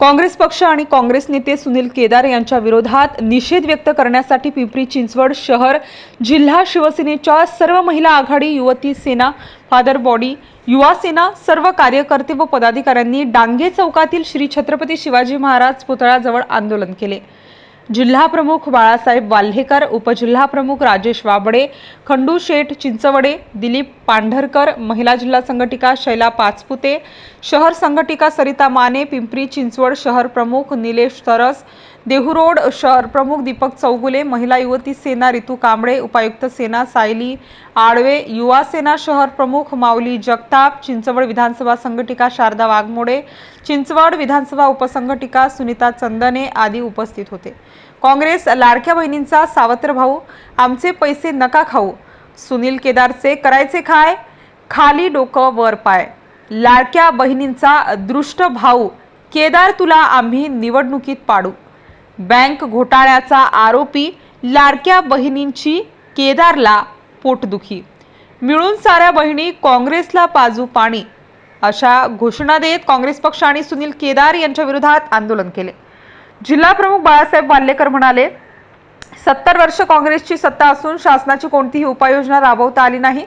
काँग्रेस पक्ष आणि काँग्रेस नेते सुनील केदार यांच्या विरोधात निषेध व्यक्त करण्यासाठी पिंपरी चिंचवड शहर जिल्हा शिवसेनेच्या सर्व महिला आघाडी युवती सेना फादर बॉडी युवा सेना सर्व कार्यकर्ते व पदाधिकाऱ्यांनी डांगे चौकातील श्री छत्रपती शिवाजी महाराज पुतळ्याजवळ आंदोलन केले. जिल्हा प्रमुख बाळासाहेब वाल्हेकर उपजिल्हा प्रमुख राजेश वाबडे खंडू शेठ चिंचवडे दिलीप पांढरकर महिला जिल्हा संघटिका शैला पाचपुते शहर संघटिका सरिता माने पिंपरी चिंचवड शहर प्रमुख निलेश तरस देहू रोड शहर प्रमुख दीपक चौगुले महिला युवती सेना रितू कांबळे उपायुक्त सेना सायली आडवे युवा सेना शहर प्रमुख माऊली जगताप चिंचवड विधानसभा संघटिका शारदा वाघमोडे चिंचवड विधानसभा उपसंघटिका सुनीता चंदने आदी उपस्थित होते. काँग्रेस लाडक्या बहिणींचा सावत्र भाऊ आमचे पैसे नका खाऊ. सुनील केदारचे करायचे काय खाली डोकं वर पाय. लाडक्या बहिणींचा दृष्ट भाऊ केदार तुला आम्ही निवडणुकीत पाडू. बँक घोटाळ्याचा आरोपी लाडक्या बहिणींची केदारला पोटदुखी. मिळून साऱ्या बहिणी काँग्रेसला पाजू पाणी. अशा घोषणा देत काँग्रेस पक्ष आणि सुनील केदार यांच्या विरोधात आंदोलन केले. जिल्हा प्रमुख बाळासाहेब वाल्लेकर म्हणाले सत्तर वर्ष काँग्रेसची सत्ता असून शासनाची कोणतीही उपाययोजना राबवता आली नाही.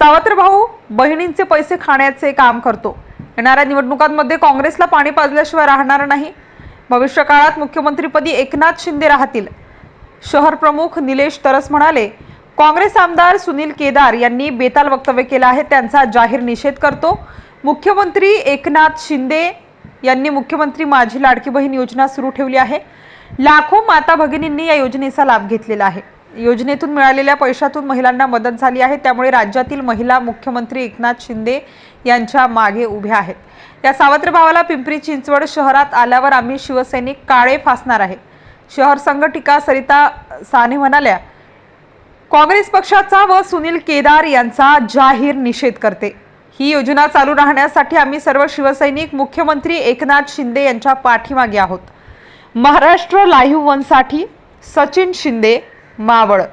सावत्र भाऊ बहिणींचे पैसे खाण्याचे काम करतो. येणाऱ्या निवडणुकांमध्ये काँग्रेसला पाणी पाजल्याशिवाय राहणार नाही. भविष्यकाळात मुख्यमंत्रीपदी एकनाथ शिंदे राहतील. शहर प्रमुख निलेश तरस म्हणाले काँग्रेस आमदार सुनील केदार यांनी बेताल वक्तव्य केलं आहे त्यांचा जाहीर निषेध करतो. मुख्यमंत्री एकनाथ शिंदे यांनी मुख्यमंत्री माझी लाडकी बहीण योजना सुरू ठेवली आहे. लाखो माता भगिनींनी या योजनेचा लाभ घेतलेला आहे. योजनेतून मिळालेल्या पैशातून महिलांना मदत झाली आहे. त्यामुळे राज्यातील महिला मुख्यमंत्री एकनाथ शिंदे यांच्या मागे उभ्या आहेत. या सावत्र भावाला पिंपरी चिंचवड शहरात आल्यावर आम्ही शिवसैनिक काळे फासणार आहे. शहर संघटिका सरिता साने म्हणाल्या काँग्रेस पक्षाचा व सुनील केदार यांचा जाहीर निषेध करते. ही योजना चालू राहण्यासाठी आम्ही सर्व शिवसैनिक मुख्यमंत्री एकनाथ शिंदे यांच्या पाठीमागे आहोत. महाराष्ट्र लाईव्ह वनसाठी सचिन शिंदे માવળ.